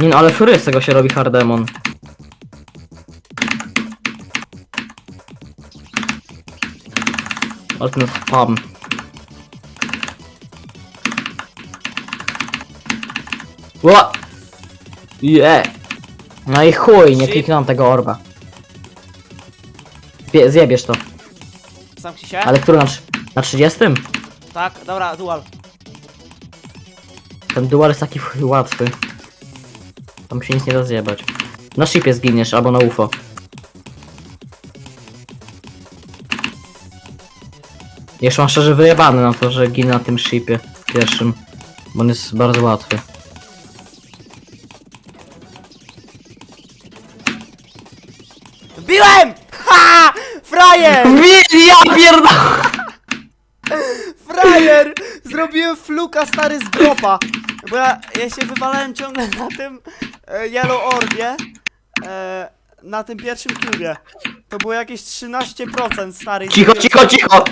Nie no, ale fury z tego się robi hardemon. Ale ten spam. Ła! Je! No i chuj, nie kliknąłem tego orba. Bie, zjebiesz to. Zamknij się. Ale który na, na 30? Tak, dobra, dual. Ten dual jest taki chuj łatwy. Tam się nic nie da zjebać. Na shipie zginiesz, albo na UFO. Jeszcze mam szczerze wyjebany na to, że ginę na tym shipie pierwszym. Bo on jest bardzo łatwy. Biłem! Ha! Frajer! Ja pierdolę! Frajer! Zrobiłem fluka stary z gropa. Bo ja, ja się wywalałem ciągle na tym e, Yellow Orbie. E, na tym pierwszym klubie. To było jakieś 13% stary. Cicho, cicho, cicho!